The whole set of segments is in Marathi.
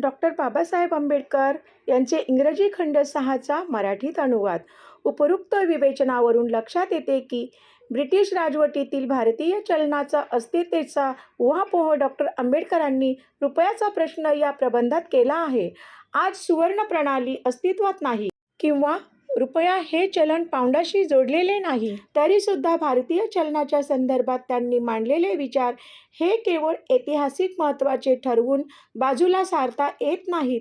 डॉक्टर बाबासाहेब आंबेडकर यांचे इंग्रजी खंड सहाचा मराठीत अनुवाद. उपरोक्त विवेचनावरून लक्षात येते की ब्रिटिश राजवटीतील भारतीय चलनाचा अस्थिरतेचा उहापोह डॉक्टर आंबेडकरांनी रुपयाचा प्रश्न या प्रबंधात केला आहे. आज सुवर्ण प्रणाली अस्तित्वात नाही किंवा रुपया हे चलन पाऊंडाशी जोडलेले नाही. तरीसुद्धा भारतीय चलनाच्या संदर्भात त्यांनी मांडलेले विचार हे केवळ ऐतिहासिक महत्त्वाचे ठरवून बाजूला सारता येत नाहीत.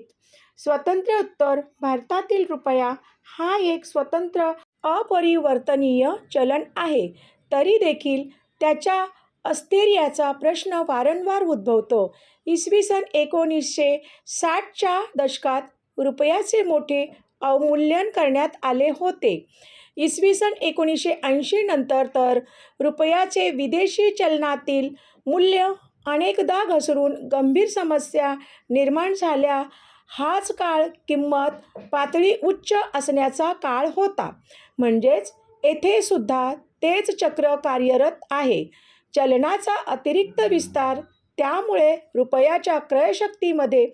स्वतंत्र उत्तर भारतातील रुपया हा एक स्वतंत्र अपरिवर्तनीय चलन आहे. तरी देखील त्याच्या अस्थिर्याचा प्रश्न वारंवार उद्भवतो. इसवी सन एकोणीसशे साठच्या दशकात रुपयाचे मोठे अवमूल्यन करण्यात आले होते. इसवी सन एकोणीसशे ऐंशी नंतर तर रुपयाचे विदेशी चलनातील मूल्य अनेकदा घसरून गंभीर समस्या निर्माण झाल्या. हाच काळ किंमत पातळी उच्च असण्याचा काळ होता. म्हणजेच येथे सुद्धा तेच चक्र कार्यरत आहे. चलनाचा अतिरिक्त विस्तार त्यामुळे रुपयाच्या क्रयशक्तीमध्ये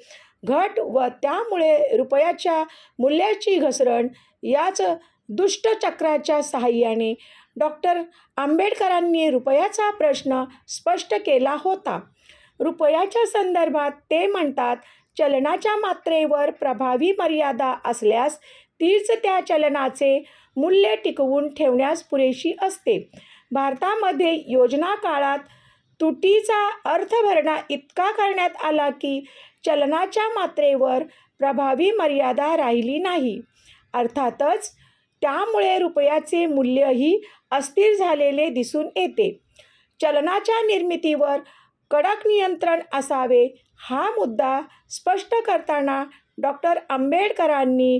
घट व त्यामुळे रुपयाच्या मूल्याची घसरण याच दुष्टचक्राच्या सहाय्याने डॉक्टर आंबेडकरांनी रुपयाचा प्रश्न स्पष्ट केला होता. रुपयाच्या संदर्भात ते म्हणतात चलनाच्या मात्रेवर प्रभावी मर्यादा असल्यास तीच त्या चलनाचे मूल्य टिकवून ठेवण्यास पुरेशी असते. भारतामध्ये योजना काळात तुटीचा अर्थभरणा इतका करण्यात आला की चलनाच्या मात्रेवर प्रभावी मर्यादा राहिली नाही. अर्थातच त्यामुळे रुपयाचे मूल्यही अस्थिर झालेले दिसून येते. चलनाच्या निर्मितीवर कडक नियंत्रण असावे हा मुद्दा स्पष्ट करताना डॉक्टर आंबेडकरांनी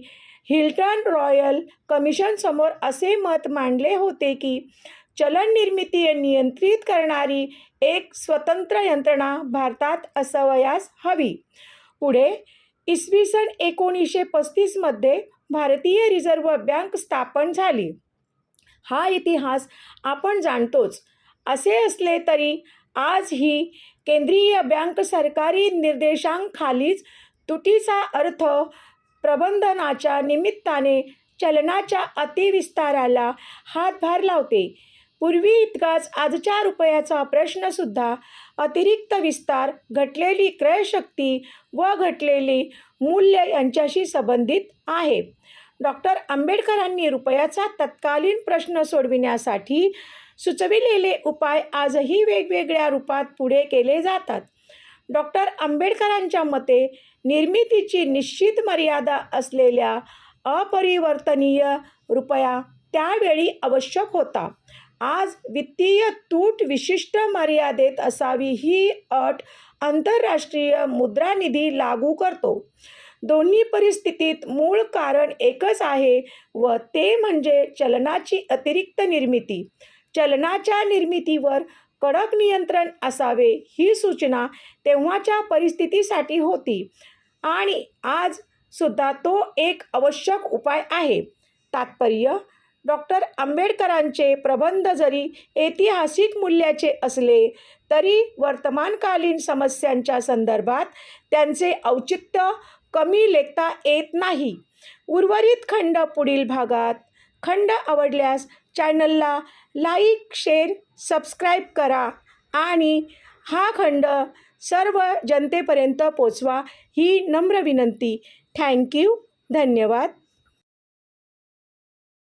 हिल्टन रॉयल कमिशनसमोर असे मत मांडले होते की चलन निर्मिती नियंत्रित करणारी एक स्वतंत्र यंत्रणा भारतात असावयास हवी. पुढे इसवी सन एकोणीसशे पस्तीसमध्ये भारतीय रिझर्व्ह बँक स्थापन झाली. हा इतिहास आपण जाणतोच. असे असले तरी आज ही केंद्रीय बँक सरकारी निर्देशांखालीच तुटीचा अर्थ प्रबंधनाच्या निमित्ताने चलनाच्या अतिविस्ताराला हातभार लावते. पूर्वी इतकाच आजच्या रुपयाचा प्रश्नसुद्धा अतिरिक्त विस्तार घटलेली क्रयशक्ती व घटलेली मूल्य यांच्याशी संबंधित आहे. डॉक्टर आंबेडकरांनी रुपयाचा तत्कालीन प्रश्न सोडविण्यासाठी सुचविलेले उपाय आजही वेगवेगळ्या रूपात पुढे केले जातात. डॉक्टर आंबेडकरांच्या मते निर्मितीची निश्चित मर्यादा असलेल्या अपरिवर्तनीय रुपया त्यावेळी आवश्यक होता. आज वित्तीय तूट विशिष्ट मर्यादेत असावी ही अट आंतरराष्ट्रीय मुद्रा निधी लागू करतो. दोन्ही परिस्थितीत मूळ कारण एकच आहे व ते म्हणजे चलनाची अतिरिक्त निर्मिती. चलनाच्या निर्मितीवर कडक नियंत्रण असावे ही सूचना तेव्हाच्या परिस्थितीसाठी होती आणि आज सुद्धा तो एक आवश्यक उपाय आहे. तात्पर्य डॉक्टर आंबेडकरांचे प्रबंध जरी ऐतिहासिक मूल्याचे असले तरी वर्तमानकालीन समस्यांच्या संदर्भात त्यांचे औचित्य कमी लेखता येत नाही. उर्वरित खंड पुढील भागात. खंड आवडल्यास चॅनलला लाईक शेअर सबस्क्राईब करा आणि हा खंड सर्व जनतेपर्यंत पोचवा ही नम्र विनंती. थँक्यू. धन्यवाद.